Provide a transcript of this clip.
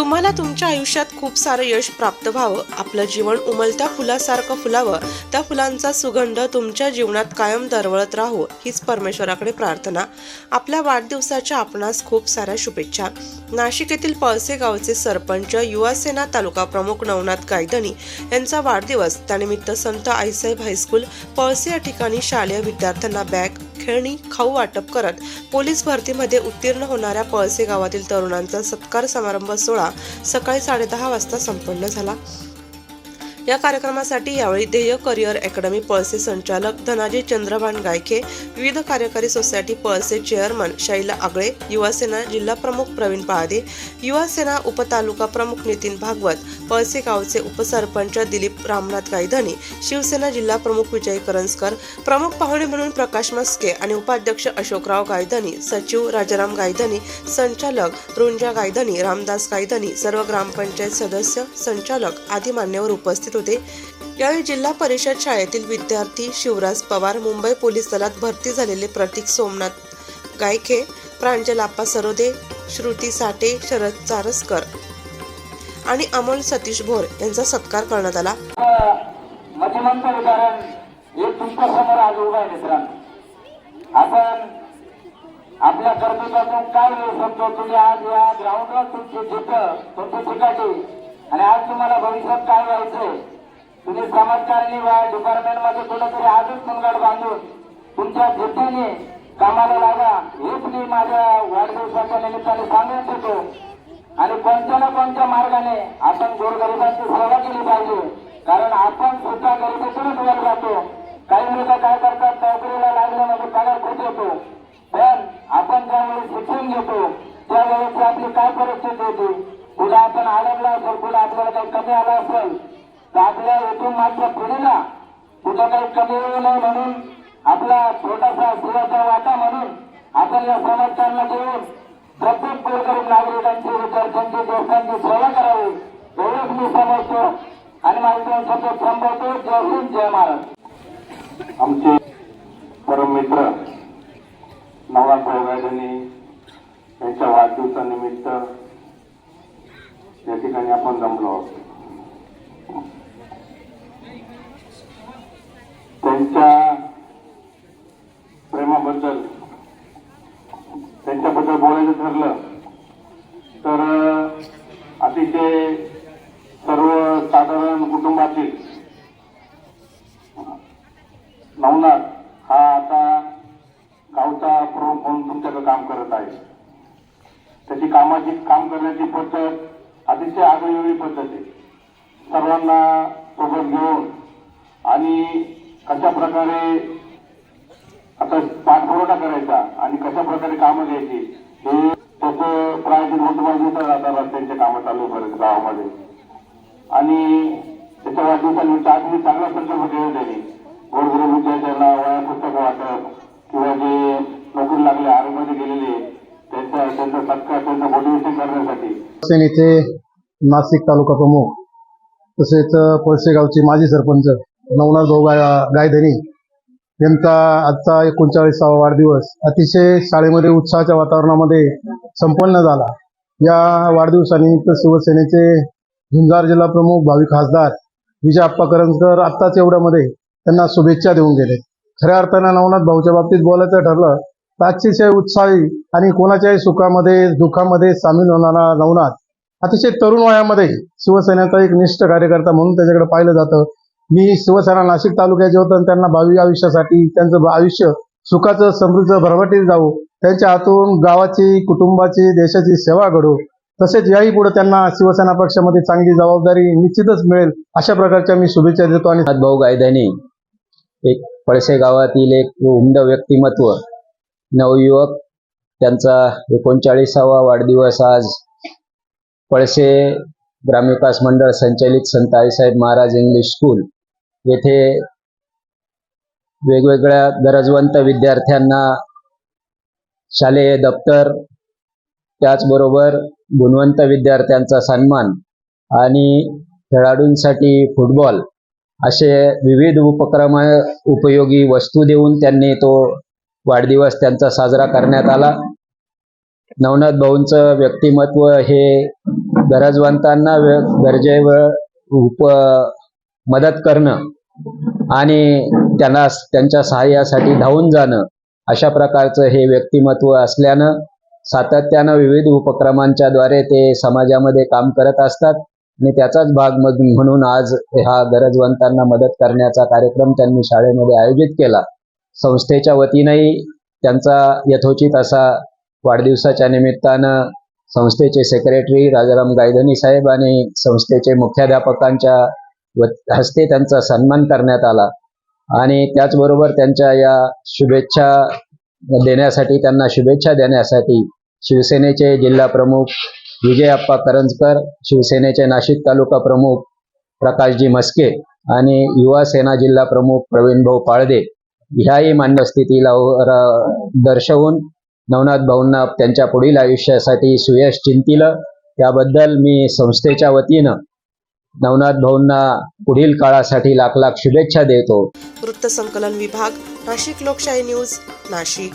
तुम्हाला तुमच्या आयुष्यात खूप सारं यश प्राप्त व्हावं आपलं जीवन उमलत्या फुलासारखं फुलावं त्या फुलांचा सुगंध तुमच्या जीवनात कायम दरवळत राहो हीच परमेश्वराकडे प्रार्थना. आपल्या वाढदिवसाच्या आपणास खूप साऱ्या शुभेच्छा. नाशिक येथील पळसे गावचे सरपंच युवासेना तालुका प्रमुख नवनाथ गायदणी यांचा वाढदिवस त्यानिमित्त संत आईसाहेब हायस्कूल पळसे या ठिकाणी शालेय विद्यार्थ्यांना बॅग खेळणी खाऊ वाटप करत पोलीस भरतीमध्ये उत्तीर्ण होणाऱ्या पळसे गावातील तरुणांचा सत्कार समारंभ सोहळा सकाळी साडेदहा वाजता संपन्न झाला. या कार्यक्रमासाठी यावेळी ध्येय करिअर अकॅडमी पळसे संचालक धनाजी चंद्रभान गायके विविध कार्यकारी सोसायटी पळसे चेअरमन शैला आगळे युवासेना जिल्हा प्रमुख प्रवीण पहादे युवासेना उपतालुका प्रमुख नितीन भागवत पळसे गावचे उपसरपंच दिलीप रामनाथ गायधनी शिवसेना जिल्हा प्रमुख विजय करंजकर प्रमुख पाहुणे म्हणून प्रकाश मस्के आणि उपाध्यक्ष अशोकराव गायधनी सचिव राजाराम गायधनी संचालक रुंजा गायधनी रामदास गायधनी सर्व ग्रामपंचायत सदस्य संचालक आदी मान्यवर उपस्थित होते. यावेळी जिल्हा परिषद शाळेतील विद्यार्थी शिवराज पवार मुंबई पोलीस दलात भरती झालेले प्रतीक सोमनाथ गायखे प्रांजल आप्पा सरोदे श्रुती साठे शरद चारसकर आणि अमोल सतीश भोर यांचा सत्कार करण्यात आला. मतिमंत उदाहरण हे तुमच्यासमोर आज उभं आहे मित्रांनो. आपण आपल्या कर्तृत्वातून काय वेळ समजतो तुम्ही आज या ग्राउंडवर तुमची जिथं तुमची ठिकाणी आणि आज तुम्हाला भविष्यात काय समाजकारणी व्हा डिपार्टमेंटमध्ये कुठेतरी आजच मुनगड बांधून तुमच्या जिद्दीने कामाला लागा हेच मी माझ्या वाढदिवसाच्या निमित्ताने सांगू इच्छितो आणि कोणत्या ना कोणत्या मार्गाने आपण गोरगरिबांची सेवा केली पाहिजे कारण आपण सुद्धा गरिबीतूनच वर जातो. काही लोक काय करतात नोकरीला लागले म्हणजे पगार खूप येतो. पण आपण ज्यावेळी शिक्षण घेतो त्यावेळेची आपली काय परिस्थिती होती? पुढे आपण आडमला असेल पुढे आपल्याला काही कमी आला असेल तर आपल्या मात्र मागच्या कुठं काही कमी होऊ नये म्हणून आपला छोटासा शिवाचा वाटा म्हणून आपण या समाजकारला देऊन प्रत्येक गोरगरीब नागरिकांची विद्यार्थ्यांची दोस्तांची सेवा करावी एवढंच मी समजतो. आणि माझ्या दोन थांबवतो जय हिंद जय महाराज आमचे परम मित्र नवनाथ भाऊ यांच्या वाढदिवसानिमित्त या ठिकाणी आपण जमलो आहोत. त्यांच्या प्रेमाबद्दल त्यांच्याबद्दल बोलायचं ठरलं तर अतिशय सर्वसाधारण कुटुंबातील नवनाथ हा आता गावचा प्रमुख म्हणून तुमच्याकडे काम करत आहे. त्याची कामाची काम करण्याची पद्धत अतिशय आगळीवेगळी पद्धत आहे. सर्वांना सोबत घेऊन आणि कशा प्रकारे आता पाठपुरवठा करायचा आणि कशा प्रकारे कामं घ्यायची हे त्याचं प्रायोजन होत दिवसात आता रस्त्यांचे कामं चालू करत गावामध्ये. आणि त्याच्या वाढदिवसानिमित्त आज मी चांगला संकल्प केला त्यांनी. गोरगरीब विद्यार्थ्यांना वया पुस्तक वाटप किंवा जे नोकरी लागले आरोग्यामध्ये गेलेले त्यांचा त्यांचा सत्कार त्यांचं मोटिवेशन करण्यासाठी. इथे नाशिक तालुका प्रमुख तसेच पळसे माजी सरपंच नवनाथ भाऊ गायधनी यांचा आजचा एकोणचाळीसावा वाढदिवस अतिशय शाळेमध्ये उत्साहाच्या वातावरणामध्ये संपन्न झाला. या वाढदिवसानिमित्त शिवसेनेचे झुंजार जिल्हा प्रमुख भावी खासदार विजय आप्पा करंजकर आत्ताच एवढ्यामध्ये त्यांना शुभेच्छा देऊन गेले. खऱ्या अर्थानं नवनाथ भाऊच्या बाबतीत बोलायचं ठरलं तर अतिशय उत्साही आणि कोणाच्याही सुखामध्ये दुःखामध्ये सामील होणारा नवनाथ अतिशय तरुण वयामध्ये शिवसेनेचा एक निष्ठ कार्यकर्ता म्हणून त्याच्याकडे पाहिलं जातं. मी शिवसेना नाशिक तालुक्याचे होतो आणि त्यांना भावी आयुष्यासाठी त्यांचं आयुष्य सुखाचं समृद्ध भरभटीत जाऊ त्यांच्या हातून गावाची कुटुंबाची देशाची सेवा घडू. तसेच याही पुढे त्यांना शिवसेना पक्षामध्ये चांगली जबाबदारी निश्चितच मिळेल अशा प्रकारच्या मी शुभेच्छा देतो आणि भाऊ गायधनी एक पळसे गावातील एक उमद व्यक्तिमत्व नवयुवक त्यांचा एकोणचाळीसावा वाढदिवस आज पळसे ग्रामविकास मंडळ संचालित संत आईसाहेब महाराज इंग्लिश स्कूल येथे वेगवेगळ्या गरजवंत विद्यार्थ्यांना शालेय दप्तर त्याचबरोबर गुणवंत विद्यार्थ्यांचा सन्मान आणि खेळाडूंसाठी फुटबॉल असे विविध उपक्रम उपयोगी वस्तू देऊन त्यांनी तो वाढदिवस त्यांचा साजरा करण्यात आला. नवनाथ भाऊंचं व्यक्तिमत्व हे गरजवंतांना गरजेवर उप मदत करणं आणि त्यांना त्यांच्या सहाय्यासाठी धावून जाणं अशा प्रकारचं हे व्यक्तिमत्व असल्यानं सातत्यानं विविध उपक्रमांच्या द्वारे ते समाजामध्ये काम करत असतात. आणि त्याचाच भाग मग म्हणून आज हा गरजवंतांना मदत करण्याचा कार्यक्रम त्यांनी शाळेमध्ये आयोजित केला. संस्थेच्या वतीनंही त्यांचा यथोचित असा वाढदिवसाच्या निमित्तानं संस्थेचे सेक्रेटरी राजाराम गायधनी साहेब आणि संस्थेचे मुख्याध्यापकांच्या हस्ते त्यांचा सन्मान करण्यात आला. आणि त्याचबरोबर त्यांच्या या शुभेच्छा देण्यासाठी त्यांना शुभेच्छा देण्यासाठी शिवसेनेचे जिल्हा प्रमुख विजय अप्पा करंजकर शिवसेनेचे नाशिक तालुका प्रमुख प्रकाशजी मस्के आणि युवा सेना जिल्हा प्रमुख प्रवीण भाऊ पाळदे ह्याही मान्यस्थितीला दर्शवून नवनाथ भाऊंना त्यांच्या पुढील आयुष्यासाठी सुयश चिंतिलं. त्याबद्दल मी संस्थेच्या वतीनं नवनाथ भाऊंना पुढील काळासाठी लाख लाख शुभेच्छा देतो. वृत्तसंकलन विभाग नाशिक लोकशाही न्यूज नाशिक.